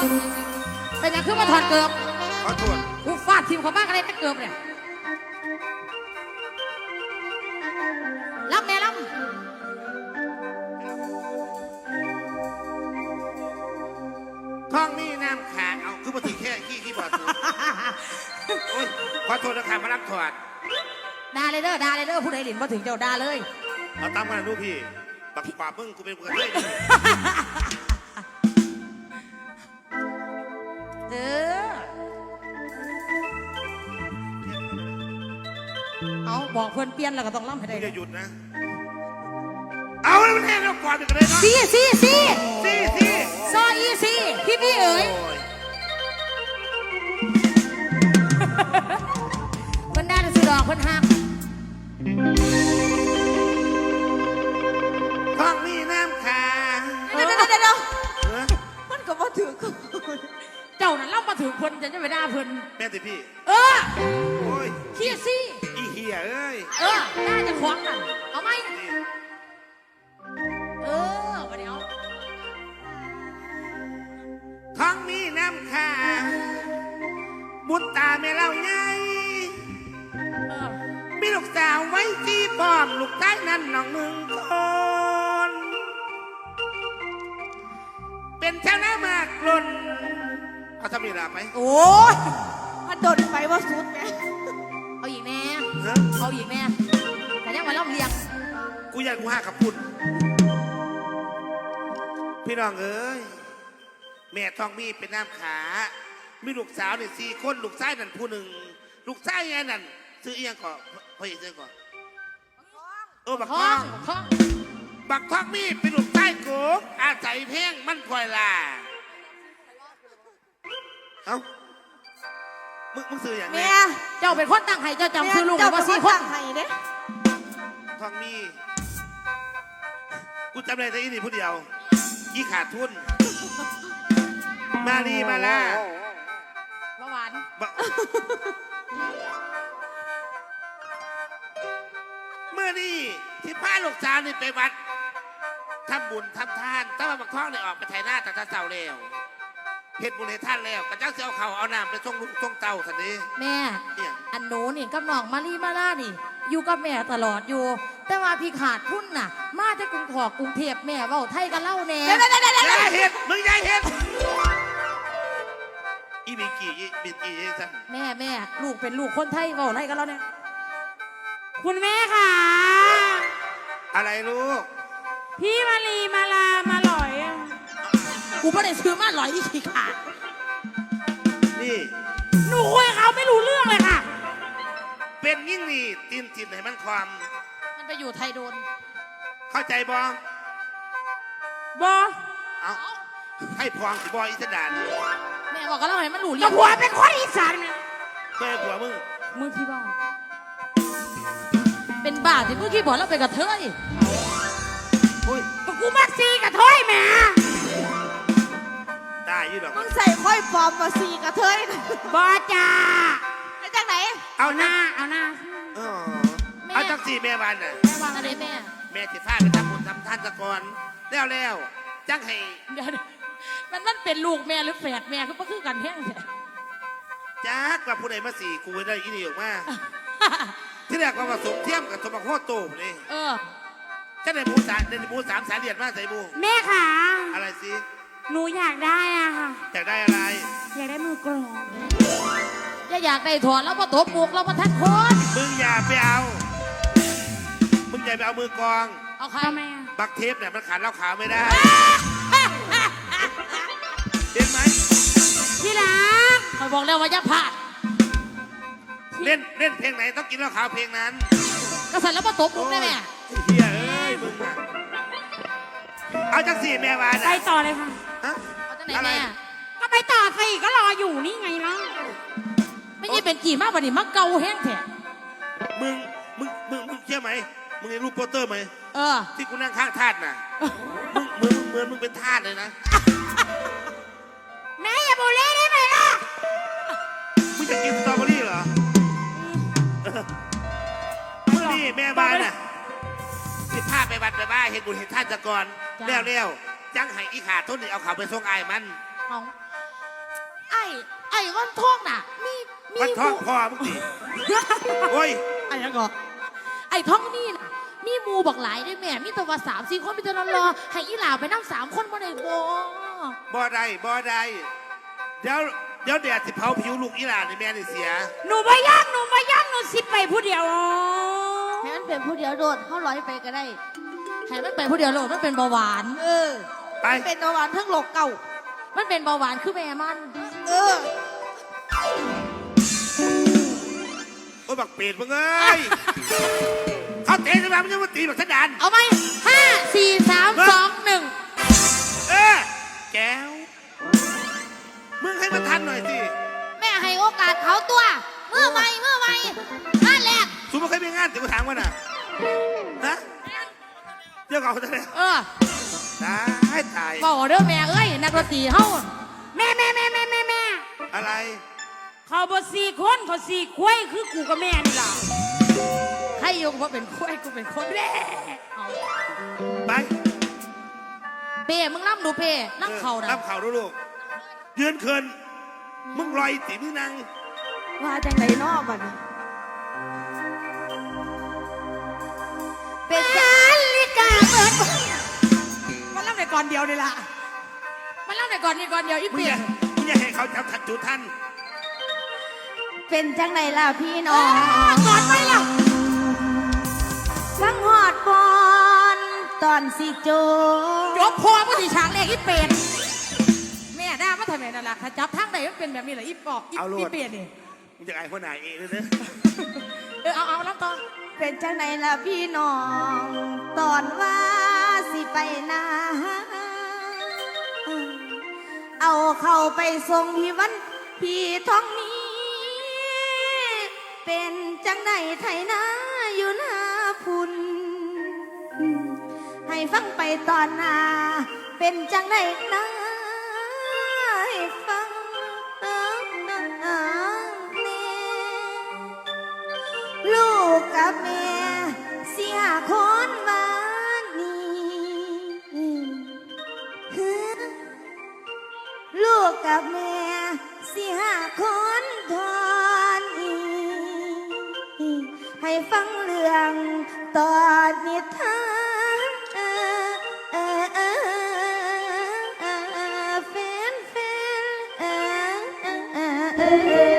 เกือบขอโทษกูฟาดทีมเขาบ้างอะไรตะเกือบเนี่ยรับแม่รับท้องนี่น้ำขาดเอาคือมาถึงแค่ขี้ขี้บอดสูโอ้ยขอโทษนะครับมารับถอดด่าเลยเด้อด่าเลยเด้อผู้ใดหลินมาถึงเจ้าด่าเลยเอาตามกันลูกพี่ปักป่าบมึงกูเป็นกระเทย บอกเพื่อนเปลี่ยนแล้วก็ต้องล่ำให้มึได้งจะหยุดนะ เอาแล้วมันแห้งแล้วก่อนไปกันเลยเนาะซีซีซีสี่สี่ซออีซีพี่พี่เอ๋ยโอ้ยเพิ่นได้แต่สุดดอกเพิ่นหักท้องนี่น้ำขาดเดี๋ยวเดี๋ยวเดี๋ยวเดี๋ยวเออมันก็มาถือกูเจ้านั่นเล่ามาถือเพิ่นจะจะไปด่าเพิ่นแม่ติพี่ เออ โอ้ย ขี้ซี อีเหี้ยเอ้ยเออน่าจะขวางกันเอาไหมนี่เออมาเดี๋ยวท้องนี่น้ำขาดบุญตาแม่เล่าไงเออมีลูกสาวไว้ที่ปอมลูกใต้นั่นน้องมึงคน เป็นชาวนามากลนเอาทำนี่ละไป โอ้ยมันโดนไปว่าสุดไงเอาอีก แน่เฮ้ยเอาอีกแน่แต่ยังมาล่ำเลียงกูอยากกูห้ากับพุ่นพี่น้องเอ้ย แม่ทองมีเป็นน้ำขา มีลูกสาวนี่สี่คนลูกชายนั่นผู้หนึ่ง ลูกชายไงนั่นซื้อเอียงก่อนพ่อเอียงก่อนเออบักทท้อองง ท้องบักทองมีเป็นลูกใต้โกกอาศัยเพ่งมันพลอยล่ะเอ้า มึงมึงซื้ออย่างแม่เนี้ยเจ้าเป็นคนตั้งให้เจ้าจำชื่อลูกเจ้าว่าเป็นสี่คคนนตั้งให้เด้ทองมี กูจำได้แต่อีนี่ผู้เดียวยี่ขาดทุน มาดีมาล่าว่าหวานบะเมื่อนี่ที่พาลูกสาวนี่ไปวัดทำบุญทำทานแต่ว่าบักท้องนี่ออกไปไถหน้าแต่ตาเสาแล้ว เฮ็ดบุญให้ท่านแล้วกระเจ้าเสียเอาเขาวเอาน้ำไปส่งลูกส่งเต้าสันนี้แม่ เนี่ยอันหนูนี่กับน้องมารีมาล่านี่ อยู่กับแม่ตลอดอยู่ แต่ว่าพี่ขาดทุนน่ะ มาจากกรุงขอกรุงเทพแม่เว้าไทยกันเล่าแน่ เดี๋ยวเดี๋ยวเดี๋ยวเดี๋ยวอย่าเห็ดมึงอย่าเห็ดอีบิงกี้อีบิงกี้ยังสั่นแม่แม่ลูกเป็นลูกคนไทยเว้าไทยกันเล่าเนี่ยคุณแม่ค่ะ อะไรลูก พี่มารีมาลามาหลอยอะ กูไม่ได้ซื้อมาหลอยอีขี้ขาดนี่ หนูคุยกับเขาไม่รู้เรื่องเลยค่ะ เป็นยิ่งนี่ตีนจินให้มันความ มันไปอยู่ไทยโดนเข้าใจบ่บอเอาให้พองสิบออีสดานแม่บอกกันเล่าให้มันหลูกัเลี้ยบงผัวเป็นคนอีสานเนี่ยเพื่อผัวมึงมึงที่บ้านเป็นบ้าที่เมื่อกี้บอกเราไปกับเธอโอ้ยก็กูมักซีกับถ้อยแหม่ ได้อยี่ดอกมึงใส่ค่อยปลอมมาสีกระเทยน่ะบอจ้าไปจากไหนเอาเอาหนะน้าเอาหน้าเออเอาจังสี่แม่วันน่ะ แม่วางอะไรแม่แม่สิฟ้าไปทำบุญทำทานตะกอนแล้วแล้วจังให้เดี๋ยวมันมันเป็นลูกแม่หรือแฝดแม่ก็คือกันแห้งแท้จักว่าผู้ใดมาสี่กูได้อีนี่ออกมาที่แรกว่าผสมเทียมกับสมบัติโคตรโตนี่เออจะได้หมูสามได้หมูสามสายเลียดมาใส่บูแม่ค่ะอะไรสิ หนูอยากได้อะค่ะ อยากได้อะไร อยากได้มือกลองอย่าอยากได้ถอนแล้วมาตบมุกแล้วมาทัดโคนมึงอย่าไปเอา มึงอย่าไปเอามือกอง เอาใครทำไมอะบักเทปเนี่ยมันขาดเหล้าขาวไม่ได้เห็นไหม ที่รักคอยบอกแล้วว่าอย่าพลาดเล่นเล่นเพลงไหนต้องกินเหล้าขาวเพลงนั้นกระสันแล้วมาตบมุกได้แม่โอ้ยเฮียเอ้ยมึงอะเอาจังสี่แม่วานไปอะต่อเลยค่ะฮะเอาจาก ไหนอะไร แม่ก็ไปต่อสิก็รออยู่นี่ไงเนาะไม่ใช่เป็นกี่มากกว่านี้มักเกาแห้งแท้มึง มึง มึง มึงเชื่อไหม มึงเห็นรูปโปสเตอร์ไหม เออ ที่กูนั่งข้างทาสน่ะ มึงเหมือนเหมือนมึงเป็นทาสเลยนะ แม่อย่าบูลลี่ได้ไหมล่ะมึงจะกินสตรอเบอรี่เหรอมึงนี่แม่บ้านน่ะสิพาไปวัดไปบ้านเห็นบุญเห็นท่านจะก่อนแล้วแล้ว จังให้อีขาดทุนนี่เอาเขาไปส่งไอ้ายมันเอาไอ้ไอ้วันท่องน่ะ มีมีวันท้องหมู่พ่อมึงดิโอ้ยไอ้ยังก็ไอ้ท่องนี่น่ะ มีหมูบักหลายด้วยแม่ มีแต่ว่าสามสี่คนมีแต่นอนรอให้อีหลาไปนั่งสามคนมาได้บ่บ่ได้บ่ได้เดี๋ยวเดี๋ยวแดดสิเผาผิวลูกอีหลานในแม่นี่เสีย หนูไม่ย่างหนูไม่ย่างหนูสิไปผู้เดียวอ๋อให้มันเป็นผู้เดียวโดดเขาลอยไปก็ได้ให้มันไปผู้เดียวโลดมันเป็นเบาหวาน เออ ไปเป็นเบาหวานทั้งโลกเก่า มันเป็นเบาหวานคือแม่มัน เออ โอ้ยบักเป็ดมึงเอ้ย เขาเตะใช่ไหมมันยังมาตีบักสะดาน เอาไหมห้าสี่สามสองหนึ่งเออแก้ว มึงให้มันทันหน่อยสิแม่ให้โอกาสเขาตัว เมื่อไหร่เมื่อไหร่นั่นแหละสูมันเคยมีงานแต่กูถามว่าน่ะ ฮะเดี๋ยวเขาจะได้เออ ตายตายบอกเด้อแม่เอ้ยนักดนตรีเฮาแม่แม่แม่แม่แม่แม่อะไรเขาบอสี่คนเขาสี่คุ้ยคือกูกับแม่นี่ล่ะให้ยกว่าเป็นคุ้ยกูเป็นคนแรกเอาไปเป้มึงล่ำดูเป้นั่งเข่านะรับเข่าดูลูกยืนเคินมึงลอยตีมึงนั่งว่าจังไรนอกบัดนี้เป็น อนเดียวนี่ล่ะมันล่ำในก่อนนี่ก่อนเดียวอีมึงเป้อย่ามึงอย่าให้เขาจับทันจุดทันเป็นจังไรล่ะพี่น้องก่อนไปล่ะฟังหอดบอลตอนสิโจจบพอผู้ที่ฉากแรกอีเป็ดแม่ด่ามาทำไมนั่นล่ะถ้าจับทางใดมันเป็นแบบนี้แหละอีปอบอีอีเป็ดนี่มึงจะไอ้คนไหนเองเลยนะเออเอาเอาล่ำต่อเป็นจังไรล่ะพี่น้อง ตอนว่า สิไปนาเอาเข้าไปส่งพี่วัน พี่ท้องนี้ เป็นจังไดไทยนาอยู่หน้าพุ่นให้ฟังไปตอนนา เป็นจังไดนะให้ฟังเอิ้งเนลูกกับแม่ Yeah.